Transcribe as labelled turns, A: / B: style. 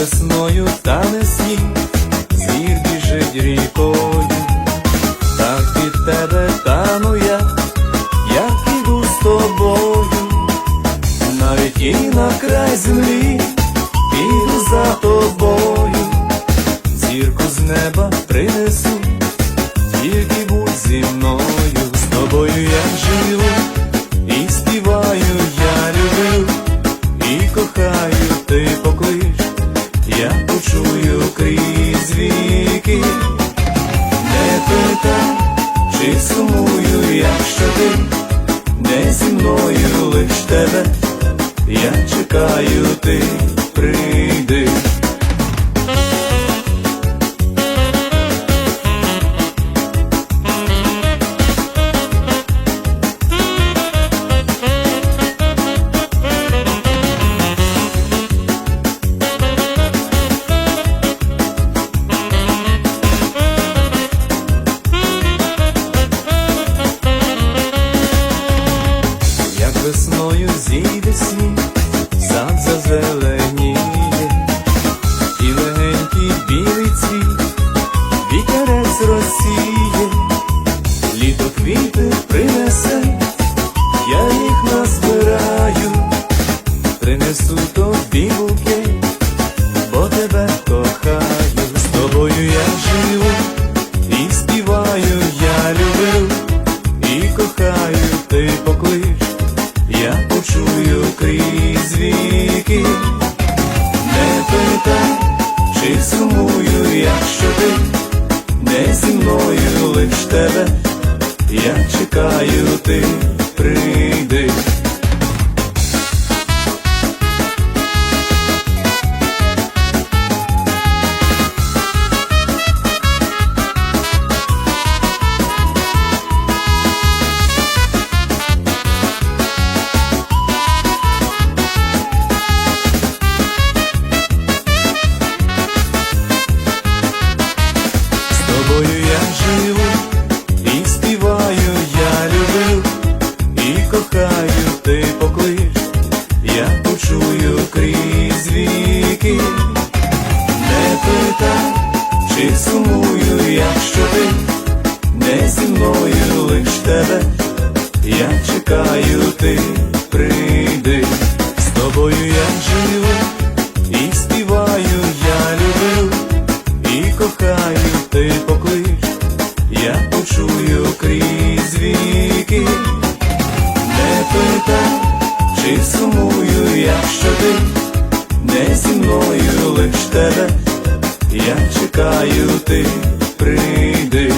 A: весною та не сніг, зір біжить рікою, так від тебе тану я, як іду з тобою, навіть і на край землі піду за тобою, зірку з неба принесу. Сумую, якщо ти не зі мною лиш тебе, я чекаю, ти прийди. Вітерець розсіє, літо квіти принесе, я їх назбираю, принесу тобі букет, бо тебе кохаю, з тобою я живу і співаю, я люблю і кохаю, ти поклич, я почую крізь віки, не питай, чи сумую, якщо ти не зі мною лиш тебе, я чекаю, ти прийди. Кохаю, ти поклич, я почую крізь віки, не питай, чи сумую, якщо ти. Не зі мною лиш тебе, я чекаю, ти прийди, з тобою я живу я чекаю, ти прийди.